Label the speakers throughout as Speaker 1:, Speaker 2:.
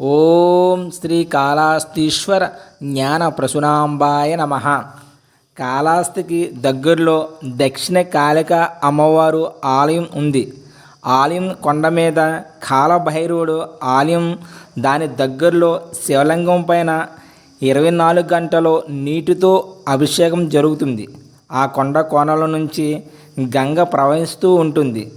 Speaker 1: ఓం శ్రీ కాళాస్తీశ్వర జ్ఞాన ప్రసునాంబాయ నమ. కాళాస్తికి దగ్గరలో దక్షిణ కాళిక అమ్మవారు ఆలయం ఉంది. ఆలయం కొండ మీద కాలభైరవుడు ఆలయం దాని దగ్గరలో శివలింగం పైన ఇరవై నాలుగు గంటలు నీటితో అభిషేకం జరుగుతుంది. ఆ కొండ కోణల నుంచి గంగ ప్రవహిస్తూ ఉంటుంది.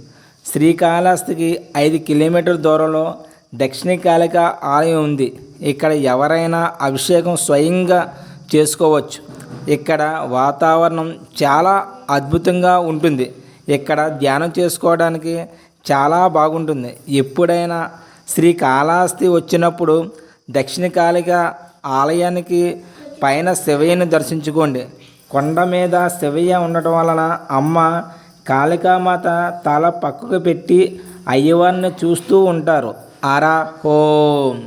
Speaker 1: శ్రీకాళహస్తికి ఐదు కిలోమీటర్ల దూరంలో దక్షిణకాళిక ఆలయం ఉంది. ఇక్కడ ఎవరైనా అభిషేకం స్వయంగా చేసుకోవచ్చు. ఇక్కడ వాతావరణం చాలా అద్భుతంగా ఉంటుంది. ఇక్కడ ధ్యానం చేసుకోవడానికి చాలా బాగుంటుంది. ఎప్పుడైనా శ్రీకాళహస్తి వచ్చినప్పుడు దక్షిణకాళిక ఆలయానికి పైన శివయ్యను దర్శించుకోండి. కొండ మీద శివయ్య ఉండటం వలన అమ్మ కాళికామాత తల పక్కకు పెట్టి అయ్యవారిని చూస్తూ ఉంటారు. ఆరా హోం